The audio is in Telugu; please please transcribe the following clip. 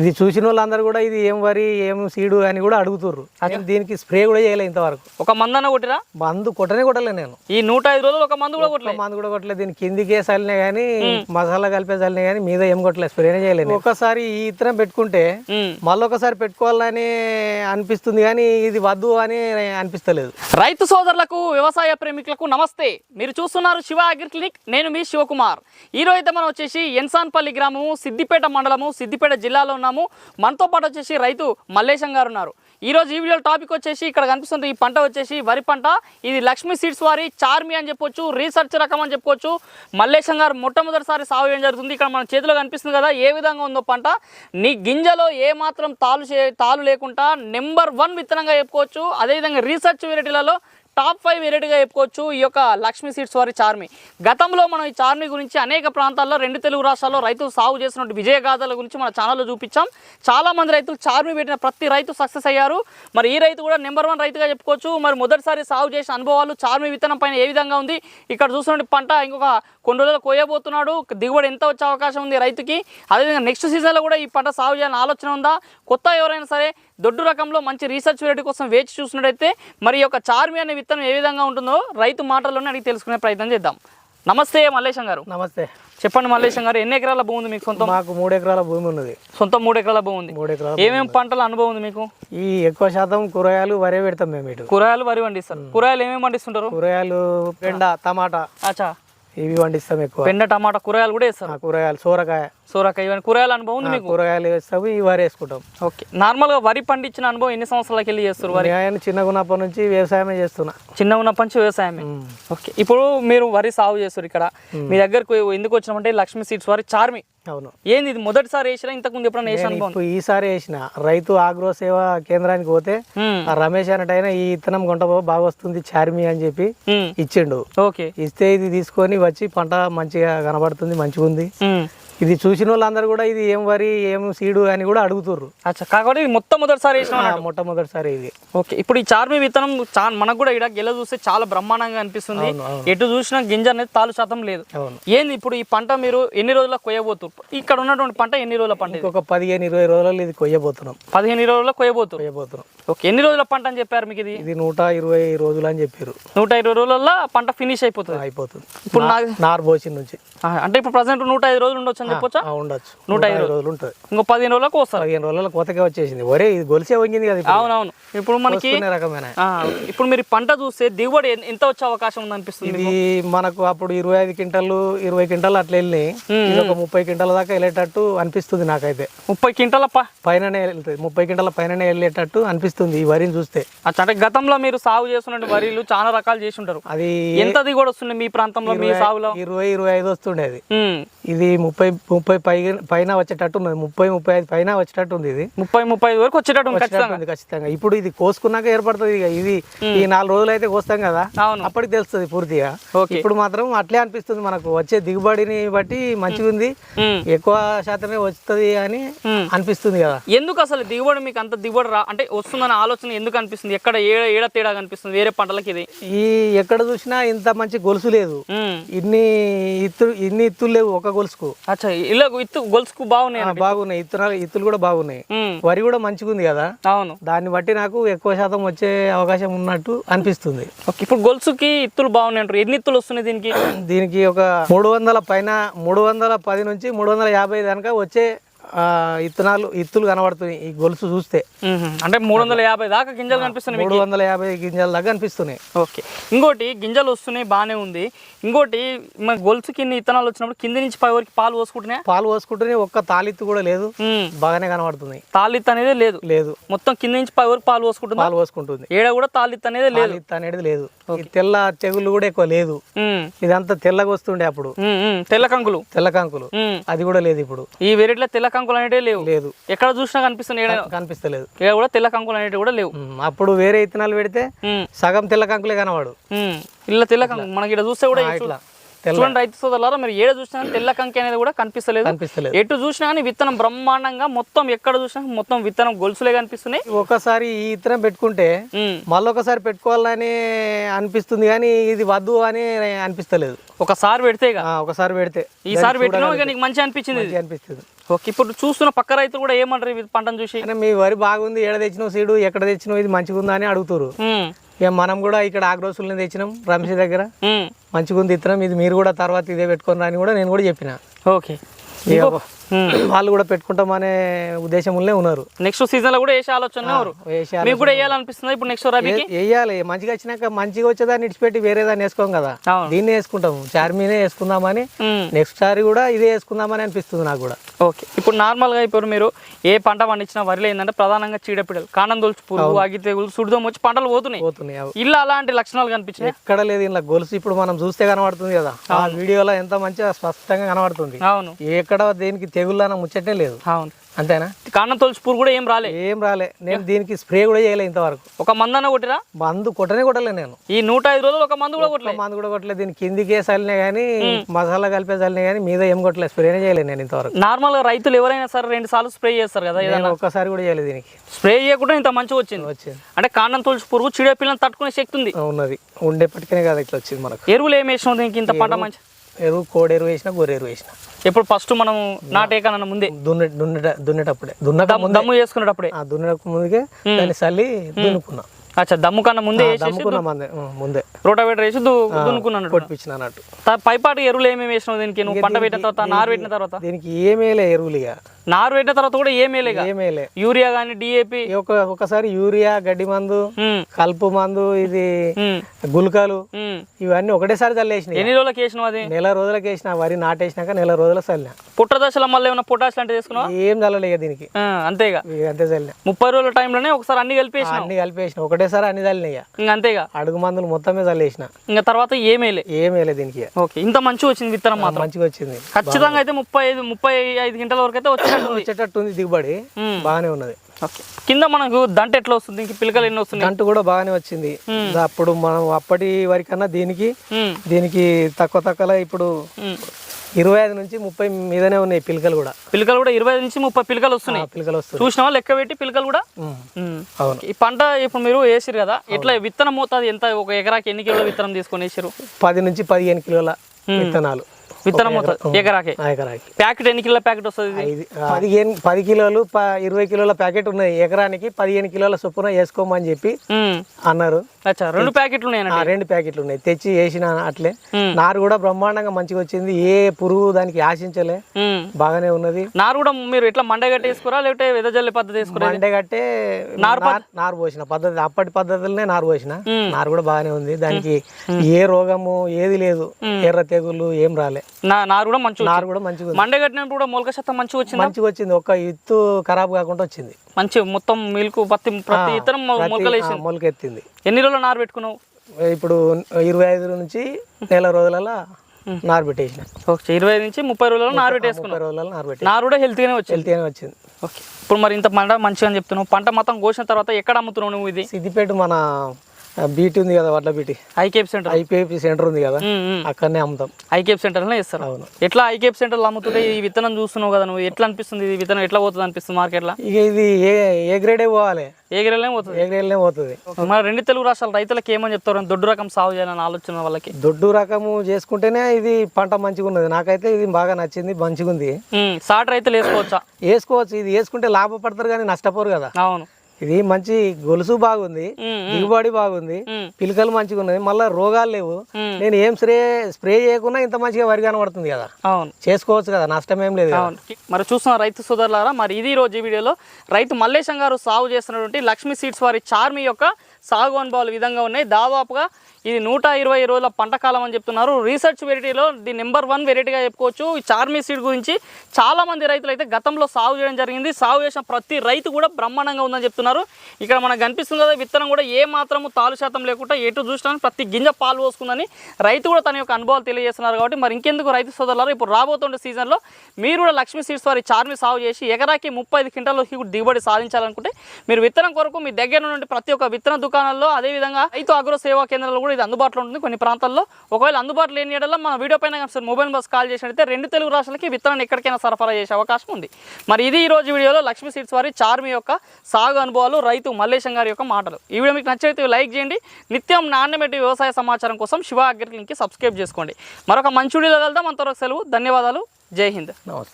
ఇది చూసిన వాళ్ళందరూ కూడా ఇది ఏం వరి ఏం సీడు అని కూడా అడుగుతుర్రు. నేను దీనికి స్ప్రే కూడా చేయలే ఇంతవరకు. ఒక మందన్న కొట్టిరా? మందు కొట్టనే కొట్టలే నేను. ఈ నూట ఐదు రోజులు ఒక మందు కూడా ఒక్క కొట్టలేదు మందు కూడా కొట్టలేదు దీని కిందికే చల్లినా కానీ మసాలా కలిపే చల్లినా కానీ మీద ఏం కొట్టలేదు స్ప్రేనే చేయలేదు ఒకసారి ఈ ఇత్తనం పెట్టుకుంటే. మళ్ళీ ఒకసారి పెట్టుకోవాలని అనిపిస్తుంది కానీ ఇది వద్దు అని అనిపిస్తలేదు. రైతు సోదరులకు వ్యవసాయ ప్రేమికులకు నమస్తే. మీరు చూస్తున్నారు శివ అగ్రి క్లినిక్. నేను మీ శివకుమార్. ఈ రోజు అయితే మనం వచ్చేసి ఎన్సాన్పల్లి గ్రామము సిద్దిపేట మండలము సిద్దిపేట జిల్లాలో ఉన్నాము. మనతో పాటు వచ్చేసి రైతు మల్లేశం గారు ఉన్నారు. ఈ రోజు ఈ వీడియో టాపిక్ వచ్చేసి ఇక్కడ కనిపిస్తుంది. ఈ పంట వచ్చేసి వరి పంట. ఇది లక్ష్మీ సీడ్స్ వారి చార్మి అని చెప్పొచ్చు రీసెర్చ్ రకం అని చెప్పుకోవచ్చు మల్లేశం గారు మొట్టమొదటిసారి సాగు చేయడం జరుగుతుంది. ఇక్కడ మన చేతిలో కనిపిస్తుంది కదా ఏ విధంగా ఉందో పంట. నీ గింజలో ఏ మాత్రం తాలు చే తాలు లేకుండా నెంబర్ వన్ విత్తనంగా చెప్పుకోవచ్చు. అదేవిధంగా రీసెర్చ్ వెరైటీలలో టాప్ ఫైవ్ వెరైటీగా చెప్పుకోవచ్చు ఈ యొక్క లక్ష్మీ సీడ్స్ వారి చార్మి. గతంలో మనం ఈ చార్మి గురించి అనేక ప్రాంతాల్లో రెండు తెలుగు రాష్ట్రాల్లో రైతులు సాగు చేసినటువంటి విజయగాథల గురించి మన ఛానల్లో చూపించాం. చాలామంది రైతులు చార్మి పెట్టిన ప్రతి రైతు సక్సెస్ అయ్యారు. మరి ఈ రైతు కూడా నెంబర్ వన్ రైతుగా చెప్పుకోవచ్చు. మరి మొదటిసారి సాగు చేసిన అనుభవాలు చార్మి విత్తనం పైన ఏ విధంగా ఉంది? ఇక్కడ చూసినటువంటి పంట ఇంకొక కొన్ని రోజులు కోయబోతున్నాడు. దిగుబడి ఎంత వచ్చే అవకాశం ఉంది రైతుకి? అదేవిధంగా నెక్స్ట్ సీజన్లో కూడా ఈ పంట సాగు చేయాలని ఆలోచన ఉందా? కొత్త ఎవరైనా సరే దొడ్డు రకంలో మంచి రీసెర్చ్ వెరైటీ కోసం వేచి చూసినట్టయితే మరి యొక్క చార్మి అనే విత్తనం ఏ విధంగా ఉంటుందో రైతు మాటల్లోనే అడిగి తెలుసుకునే ప్రయత్నం చేద్దాం. నమస్తే మల్లేశం గారు. నమస్తే. చెప్పండి మల్లేశం గారు ఎన్ని ఎకరాల భూమి ఉంది మీకు సొంతం? మాకు మూడు ఎకరాల భూమి ఉన్నది. సొంతం మూడు ఎకరాల భూమి ఉంది. మూడు ఎకరాల ఏమేమి పంటల అనుభవం ఉంది మీకు? ఈ ఎక్కువ శాతం కూరగాయలు వరే పెడతాం మేము ఇటు. కూరగాయలు వరి పండిస్తారు. కూరగాయలు ఏమేమి పండిస్తుంటారు? కూరగాయలు పెండ టమాటా. అచ్చా. ఇవి పండిస్తాం ఎక్కువ. పెండ టమాటా కూరగాయలు కూడా వేస్తారు. ఆ కూరగాయలు సోరకాయ. సోరకాయ ఇవన్నీ కూరగాయల అనుభవం ఉంది మీకు? కూరగాయలు వేస్తాము ఈ వరి వేసుకుంటాం. ఓకే. నార్మల్గా వరి పండించిన అనుభవం ఎన్ని సంవత్సరాలకి వెళ్ళి చేస్తారు వరి? నేను చిన్నగా ఉన్నప్పటి నుంచి వ్యవసాయమే చేస్తున్నా. చిన్న ఉన్న పంచి వ్యవసాయమే. ఓకే. ఇప్పుడు మీరు వరి సాగు చేస్తారు ఇక్కడ. మీ దగ్గరకు ఎందుకు వచ్చినామంటే లక్ష్మీ సీడ్స్ వారి చార్మి. అవును. ఏంది ఇది మొదటిసారి వేసినా ఇంతకుముందు ఎప్పుడైనా వేసిన ఇప్పుడు ఈసారి వేసిన. రైతు ఆగ్రో సేవ కేంద్రానికి పోతే ఆ రమేష్ అన్నట్టు ఆయన ఈ ఇత్తనం పో బాగా వస్తుంది చార్మి అని చెప్పి ఇచ్చిండు. ఓకే. ఇస్తే ఇది తీసుకొని వచ్చి పంట మంచిగా కనబడుతుంది మంచిగా ఉంది ఇది చూసిన వాళ్ళందరూ కూడా ఇది ఏం వరి ఏం సీడు అని కూడా అడుగుతుర్రు. అచ్చా కాకపోతే ఇది మొత్తం మొదటిసారి వేసిన ఆ, మొట్టమొదటిసారి ఇది. ఓకే ఇప్పుడు ఈ చార్మి విత్తనం చా మనకు కూడా ఇక్కడ గెల చూస్తే చాలా బ్రహ్మాండంగా అనిపిస్తుంది. ఎటు చూసినా గింజ అనేది తాలు శాతం లేదు. ఏంది ఇప్పుడు ఈ పంట మీరు ఎన్ని రోజుల్లో కొయ్యబోతున్నారు ఇక్కడ ఉన్నటువంటి పంట ఎన్ని రోజుల పంట ఇంకొక పదిహేను ఇరవై రోజులలో ఇది కొయ్యబోతున్నాం. పదిహేను రోజుల్లో కొయ్యబోతున్నారు కొయ్యబోతున్నాం. ఓకే ఎన్ని రోజుల పంట అని చెప్పారు మీకు ఇది? ఇది నూట ఇరవై రోజులు అని చెప్పారు. నూట ఇరవై రోజులలో పంట ఫినిష్ అయిపోతుంది. అయిపోతుంది. ఇప్పుడు నార్ పోసిన నుంచి. అంటే ఇప్పుడు ప్రజెంట్ నూట ఐదు రోజులు ఉండొచ్చు చెప్పొచ్చా ఉండొచ్చు. నూట ఐదు రోజులు. ఉంటుంది. ఇంకో పదిహేను రోజులకు వస్తారు పదిహేను రోజుల కోతకే వచ్చేసింది. ఒరే ఇది గొలిసే వంగింది కదా. అవునవును. ఇప్పుడు మనకి రకమైన? ఇప్పుడు మీరు పంట చూస్తే దిగుబడి ఎంత వచ్చే అవకాశం ఉంది అనిపిస్తుంది ఇది మనకు అప్పుడు ఇరవై ఐదు క్వింటాలు ఇరవై క్వింటాలు అట్లా వెళ్ళినాయి. ఇది ఒక ముప్పై క్వింటాల దాకా వెళ్ళేటట్టు అనిపిస్తుంది నాకైతే. ముప్పై క్వింటాల పైననే వెళ్తుంది. ముప్పై క్వింటాల పైననే వెళ్ళేటట్టు అనిపిస్తుంది ఈ వరిని చూస్తే. అంటే గతంలో మీరు సాగు చేస్తున్న వరిలు చాలా రకాలు చేసి ఉంటారు. అది ఎంత దిగుబడి వస్తుంది మీ ప్రాంతంలో మీ సాగులో? ఇరవై ఇరవై ఐదు వస్తుండే అది. ఉమ్, ఇది ముప్పై ముప్పై పై పైన వచ్చేటట్టు ఉన్నది. ముప్పై ముప్పై ఐదు పైన వచ్చేటట్టు ఉంది ఇది. ముప్పై ముప్పై ఐదు వరకు వచ్చేటట్టు ఉంది ఖచ్చితంగా. ఇప్పుడు ఇది కోసుకున్నాక ఏర్పడుతుంది ఇక. ఇది ఈ నాలుగు రోజులు అయితే కోస్తాం కదా. అవును. అప్పటికి తెలుస్తుంది పూర్తిగా. ఓకే. ఇప్పుడు మాత్రం అట్లే అనిపిస్తుంది మనకు. వచ్చే దిగుబడిని బట్టి మంచిగా ఉంది ఎక్కువ శాతమే వస్తుంది అని. అనిపిస్తుంది కదా. ఎందుకు అసలు దిగుబడి మీకు అంత దిగుబడి రా అంటే వస్తుందన్న ఆలోచన ఎందుకు అనిపిస్తుంది? ఎక్కడ ఏడ ఏడ తేడా కనిపిస్తుంది? వేరే పంటలకి ఇది? ఈ ఎక్కడ చూసినా ఇంత మంచి గొలుసు లేదు. ఇన్ని ఇత్తులు ఇన్ని ఇత్తులు లేవు ఒక గొలుసుకు. అచ్చా ఇలా ఇత్తు గొలుసుకు బాగున్నాయి బాగున్నాయి. ఇత్తనాలు ఇత్తులు కూడా బాగున్నాయి. వరి కూడా మంచిగా ఉంది కదా? అవును. దాన్ని బట్టి నాకు ఎక్కువ శాతం వచ్చే అవకాశం ఉన్నట్టు అనిపిస్తుంది. ఇప్పుడు గొలుసుకి ఇత్తులు బాగున్నాయి అంటారు. ఎన్ని ఇత్తులు వస్తున్నాయి దీనికి? దీనికి ఒక మూడు వందల పైన మూడు వందల పది నుంచి మూడు వందల యాభై దాకా వచ్చే ఇత్తనాలు ఇత్తులు కనబడుతున్నాయి. ఈ గొలుసు చూస్తే. అంటే మూడు వందల యాభై దాకా గింజలు కనిపిస్తున్నాయి మూడు వందల యాభై గింజల దాకా అనిపిస్తున్నాయి ఓకే. ఇంకోటి గింజలు వస్తున్నాయి బాగానే ఉంది. ఇంకోటి మన గొలుసు కింద ఇత్తనాలు వచ్చినప్పుడు కింద నుంచి పై వరకు పాలు పోసుకుంటున్నాయి? పాలు పోసుకుంటూనే ఒక్క తాలిత్తు కూడా లేదు. బాగానే కనబడుతుంది. తాలిత్ అనేది లేదు. లేదు. మొత్తం కింద నుంచి పై వరకు పాలు పోసుకుంటుందా? పాలు పోసుకుంటుంది. ఏడ కూడా తాలిత్ అనేది లేదు. అనేది లేదు. తెల్ల తెగులు కూడా ఎక్కువ లేదు. ఇదంతా తెల్లగా వస్తుండే అప్పుడు. తెల్ల కంకులు. తెల్ల కంకులు. అది కూడా లేదు ఇప్పుడు. ఈ వెరైటీలో తెల్ల కంకులు అనేటివి లేవు. లేదు. ఎక్కడ చూసినా కనిపిస్తుంది కనిపిస్తలేదు. కూడా తెల్ల కంకులు అనేటివి కూడా లేవు. అప్పుడు వేరే ఇత్తనాలు పెడితే సగం తెల్ల కంకులే కనవాడు. ఇలా తెల్ల కంకు మనకి ఇక్కడ చూస్తే కూడా ఇట్లా. చూడండి రైతు సోదరులారా మీరు ఏడ చూసినా తెల్ల కంకి అనేది కూడా కనిపిస్తలేదు. కనిపిస్తలేదు. ఎటు చూసినా కానీ విత్తనం బ్రహ్మాండంగా మొత్తం ఎక్కడ చూసినా మొత్తం విత్తనం గొలుసులే కనిపిస్తున్నాయి. ఒకసారి ఈ ఇత్తనం పెట్టుకుంటే ఉమ్. మళ్ళీ ఒకసారి పెట్టుకోవాలని అనిపిస్తుంది కానీ ఇది వద్దు అని అనిపిస్తలేదు. ఒకసారి పెడితే ఒకసారి పెడితే. ఈసారి పెట్టినా నీకు మంచి అనిపించింది అనిపిస్తుంది. ఓకే ఇప్పుడు చూస్తున్న పక్క రైతులు కూడా ఏమంటారు పంటను చూసి? మీ వరి బాగుంది ఏడ తెచ్చినావు సీడు ఎక్కడ తెచ్చినావు ఇది మంచిగా ఉందా అని అడుగుతారు మనం కూడా ఇక్కడ ఆగ్రోసుల్ని తెచ్చినాం రమేష్ దగ్గర. మంచిగా ఉంది ఇత్తనం ఇది మీరు కూడా తర్వాత ఇదే పెట్టుకుని అని కూడా నేను కూడా చెప్పిన ఓకే. వాళ్ళు కూడా పెట్టుకుంటామనే ఉద్దేశంలోనే ఉన్నారు. నెక్స్ట్ సీజన్లో కూడా వేసే ఆలోచన ఉన్నారు వేసేయాలి. మీకు కూడా వేయాలనిపిస్తుంది ఇప్పుడు నెక్స్ట్ రబీకి వేయాలి. మంచిగా వచ్చినాక మంచిగా వచ్చేదాన్ని ఇడిచిపెట్టి వేరే దాన్ని వేసుకోం కదా. అవును. దీన్నే వేసుకుంటాము. చార్మీనే వేసుకుందామని నెక్స్ట్ సారి కూడా ఇదే వేసుకుందామని అనిపిస్తుంది నాకు కూడా. ఓకే ఇప్పుడు నార్మల్గా ఇప్పుడు మీరు ఏ పంట పండించినా వరిలో ఏంటంటే ప్రధానంగా చీడపీడలు కాండం దొలుచు పురుగు అగి తెగులు సుడిదం వచ్చి పంటలు పోతున్నాయి. పోతున్నాయి అవి. ఇలా అలాంటి లక్షణాలు కనిపించినాయి. ఎక్కడ లేదు ఇలా గొలుసు ఇప్పుడు మనం చూస్తే కనబడుతుంది కదా. ఆ వీడియోలో ఎంత మంచిగా స్పష్టంగా కనబడుతుంది. అవును. ఎక్కడ దేనికి తెగుళ్ళన ముచ్చటే లేదు. అవును. అంతేనా? కాండం తొలుచు పురుగు కూడా ఏం రాలే. ఏం రాలే. నేను దీనికి స్ప్రే కూడా చేయలే ఇంతవరకు. ఒక మందన్న కొట్టిరా? మందు కొట్టనే కొట్టలే నేను. ఈ నూట ఐదు రోజులు ఒక మందు కూడా కొట్టలే. మందు కూడా కొట్టలేదు దీనికి కిందికే చల్లినే కానీ మసాలా కలిపే చల్లినే కానీ మీద ఏం కొట్టలేదు స్ప్రేనే చేయలేదు నేను ఇంతవరకు. నార్మల్గా రైతులు ఎవరైనా సరే రెండు సార్లు స్ప్రే చేస్తారు కదా ఏదైనా ఒక్కసారి కూడా చేయలేదు దీనికి. స్ప్రే చేయకుండా ఇంత మంచిగా వచ్చింది. వచ్చింది. అంటే కాండం తొలుచు పురుగు చీడపీలను తట్టుకునే శక్తి ఉంది. ఉన్నది. ఉండేపటికనే కదా ఇట్లా వచ్చింది మనకు. ఎరువులు ఏమి వేసినావు దీనికి ఇంత పంట మంచి ఎరువు కోడి ఎరువు వేసిన గొర్రె ఎరువు వేసిన. ఎప్పుడు ఫస్ట్ మనం నాటేకన్నా ముందే? దున్నే దున్నేట దున్నేటప్పుడే. దున్నక దమ్ము చేసుకునేటప్పుడే? ఆ దున్నక ముందుకే దాన్ని చల్లి దున్నుకున్నా. అచ్చా దమ్ము కన్నా ముందే దమ్ముకున్నా మందే రోటావేటర్ వేసి దున్నుకున్నాను కొట్టిపించిన అన్నట్టు. పైపాటి ఎరువులు ఏమేమి వేసినావు దీనికి? నువ్వు పంట పెట్టిన తర్వాత నారు పెట్టిన తర్వాత? దీనికి ఏమేలే ఎరువులు ఇక నారు పెట్టిన తర్వాత కూడా ఏమేలేక ఏమేలే యూరియా కానీ డిఏపి ఒక ఒకసారి యూరియా గడ్డి మందు కలుపు మందు ఇది గుల్కలు ఇవన్నీ ఒకటేసారి చల్లేసినాయి ఎన్ని రోజులకి వేసినావు అది? నెల రోజులకి వేసిన వరి నాటేసినాక నెల రోజులకు చల్లిన. పుట్ట దశలో మళ్ళీ ఏమైనా పొటాష్ లాంటివి తీసుకున్నావా ఏం చల్లలే ఇక దీనికి. అంతేగా అంతే చల్లిన. ముప్పై రోజుల టైంలోనే ఒకసారి అన్ని కలిపేసినావు అన్ని కలిపేసిన ఒకటేసారి అన్ని చల్లినాయి ఇక. ఇంకా అంతేగా అడుగు మందులు మొత్తమే చల్లేసిన. ఇంకా తర్వాత ఏమేలే ఏమేలే దీనికి. ఓకే ఇంత మంచిగా వచ్చింది విత్తనం మాత్రం. మంచిగా వచ్చింది. ఖచ్చితంగా అయితే ముప్పై ఐదు ముప్పై ఐదు గంటల వరకు అయితే వచ్చినట్టుంది వచ్చేటట్టు ఉంది దిగుబడి. బాగానే ఉన్నది. కింద మనకు దంట ఎట్లా వస్తుంది? ఇంక పిలకలు ఎన్ని వస్తున్నాయి? గంటు కూడా బాగానే వచ్చింది. అప్పుడు మనం అప్పటి వరకన్నా దీనికి దీనికి తక్కువ తక్కువలో ఇప్పుడు. ఇరవై ఐదు నుంచి ముప్పై మీదనే ఉన్నాయి పిలకలు కూడా. పిలకలు కూడా ఇరవై నుంచి ముప్పై పిలకలు వస్తున్నాయి. పిలకలు వస్తుంది చూసినావా లెక్క పెట్టి పిలకలు కూడా. అవును. ఈ పంట ఇప్పుడు మీరు వేసిరు కదా ఎట్లా విత్తనం మోతాదు? ఎంత ఒక ఎకరాకి ఎన్ని కిలోల విత్తనం తీసుకొని వేసిరు పది నుంచి పదిహేను కిలోల విత్తనాలు. విత్తనం ఎకరాకి. ప్యాకెట్ ఎన్ని కిలోల ప్యాకెట్ వస్తుంది పదిహేను పది కిలోలు ప- ఇరవై కిలోల ప్యాకెట్ ఉన్నాయి. ఎకరానికి పదిహేను కిలోల చొప్పున వేసుకోమని చెప్పి. అన్నారు. అచ్చా రెండు ప్యాకెట్లు ఆ ఉన్నాయనండి రెండు ప్యాకెట్లు ఉన్నాయి. తెచ్చి వేసిన అట్లే. నారు కూడా బ్రహ్మాండంగా మంచిగా వచ్చింది. ఏ పురుగు దానికి ఆశించలే. బాగానే ఉన్నది. నారు కూడా మీరు ఎట్లా మండగట్టి వేసుకురా లేకపోతే వెదజల్లి పద్ధతి వేసుకురా మండే కట్టే నారు నారు పోసిన పద్ధతి అప్పటి పద్ధతులనే నారు పోసిన. నారు కూడా బాగానే ఉంది. దానికి ఏ రోగము ఏది లేదు. ఎర్ర తెగులు ఏం రాలే. నారు కూడా మంచిగా నారు కూడా మంచిగా మండే కట్టినప్పుడు కూడా మొలక శాతం మంచిగా వచ్చింది? మంచిగా వచ్చింది. ఒక్క ఇత్తు ఖరాబ్ కాకుండా వచ్చింది. మంచి మొత్తం మిల్క్ పత్తి ప్రతి ఇతరం మొలకలు వేసింది. మొలకెత్తింది. ఎన్ని రోజులు నారు పెట్టుకున్నావు? ఇప్పుడు ఇరవై ఐదు నుంచి నెల రోజులలో నారు పెట్టేసిన. ఓకే ఇరవై ఐదు నుంచి ముప్పై రోజుల్లో నారు పెట్టేసుకున్నావు. ముప్పై రోజులలో నారు పెట్టి నారు కూడా హెల్త్గానే వచ్చింది. హెల్తీగానే వచ్చింది. ఓకే ఇప్పుడు మరి ఇంత పంట మంచిగా చెప్తున్నావు. పంట మొత్తం కోసిన తర్వాత ఎక్కడ అమ్ముతున్నావు నువ్వు ఇది? సిద్దిపేట మన బీటీ ఉంది కదా వడ్ల బీటీ. IKP centre. ఐపీఐపీ సెంటర్ ఉంది కదా. అక్కడనే అమ్ముతాం. ఐకేప్ సెంటర్లో ఇస్తారు అవును. ఎట్లా ఐకేప్ సెంటర్లో అమ్ముతుంటే ఈ విత్తనం చూస్తున్నావు కదా నువ్వు? ఎట్లా అనిపిస్తుంది? ఈ విత్తనం ఎట్లా పోతుంది అనిపిస్తుంది మార్కెట్లో? ఇక ఇది ఏ ఏ గ్రేడే పోవాలి. ఏ పోతుంది? ఏ గ్రేడ్లే పోతుంది. మన రెండు తెలుగు రాష్ట్రాల రైతులకు ఏమని చెప్తారు? దొడ్డు రకం సాగు చేయాలని ఆలోచన వాళ్ళకి. దొడ్డు రకము చేసుకుంటేనే ఇది పంట మంచిగా ఉన్నది. నాకైతే ఇది బాగా నచ్చింది మంచిగా ఉంది సాటి రైతులు వేసుకోవచ్చా? వేసుకోవచ్చు. ఇది వేసుకుంటే లాభపడతారు కానీ నష్టపోరు కదా. అవును. ఇది మంచి గొలుసు బాగుంది దిగుబడి బాగుంది. పిలకలు మంచిగా ఉన్నది మళ్ళీ రోగాలు లేవు. నేను ఏం స్ప్రే స్ప్రే చేయకుండా ఇంత మంచిగా వరి కనబడుతుంది కదా. అవును. చేసుకోవచ్చు కదా నష్టం ఏం లేదు మరి చూస్తున్న రైతు సోదరులారా మరి ఇది రోజు వీడియోలో రైతు మల్లేశం గారు సాగు చేస్తున్నటువంటి లక్ష్మీ సీడ్స్ వారి చార్మి యొక్క సాగు అనుభవాలు విధంగా ఉన్నాయి. దాదాపుగా ఇది నూట ఇరవై రోజుల పంట కాలం అని చెప్తున్నారు. రీసెర్చ్ వెరైటీలో ది నెంబర్ వన్ వెరైటీగా చెప్పుకోవచ్చు. ఈ చార్మి సీడ్ గురించి చాలామంది రైతులు అయితే గతంలో సాగు చేయడం జరిగింది. సాగు చేసిన ప్రతి రైతు కూడా బ్రహ్మాండంగా ఉందని చెప్తున్నారు. ఇక్కడ మనకు కనిపిస్తుంది కదా విత్తనం కూడా ఏ మాత్రము తాలు శాతం లేకుండా ఎటు చూసినా ప్రతి గింజ పాలు పోసుకుందని రైతు కూడా తన యొక్క అనుభవాలు తెలియజేస్తున్నారు కాబట్టి మరి ఇంకెందుకు రైతు సోదరులు ఇప్పుడు రాబోతుండే సీజన్లో మీరు కూడా లక్ష్మీ సీడ్స్ వారి చార్మి సాగు చేసి ఎకరాకి ముప్పై ఐదు క్వింటాలు దిగుబడి సాధించాలనుకుంటే మీరు విత్తనం కొరకు మీ దగ్గర నుండి ప్రతి ఒక్క విత్తన దుకాణాల్లో అదేవిధంగా రైతు అగ్రో సేవా కేంద్రాల్లో కూడా కూడా ఇది అందుబాటులో ఉంటుంది. కొన్ని ప్రాంతాల్లో ఒకవేళ అందుబాటులో లేని ఏడల్లో మన వీడియో పైన ఒకసారి మొబైల్ బస్ కాల్ చేసినట్లయితే రెండు తెలుగు రాష్ట్రాలకి విత్తనాన్ని ఎక్కడికైనా సరఫరా చేసే అవకాశం ఉంది. మరి ఇది ఈ రోజు వీడియోలో లక్ష్మీ సీడ్స్ వారి చార్మి యొక్క సాగు అనుభవాలు రైతు మల్లేశం గారి యొక్క మాటలు. ఈ వీడియో మీకు నచ్చితే లైక్ చేయండి. నిత్యం నాణ్యమైన వ్యవసాయ సమాచారం కోసం శివ అగ్రికల్కి సబ్స్క్రైబ్ చేసుకోండి. మరొక మంచి వీడియోలో వెళ్దాం అంతవరకు సెలవు ధన్యవాదాలు. జై హింద్. నమస్తే.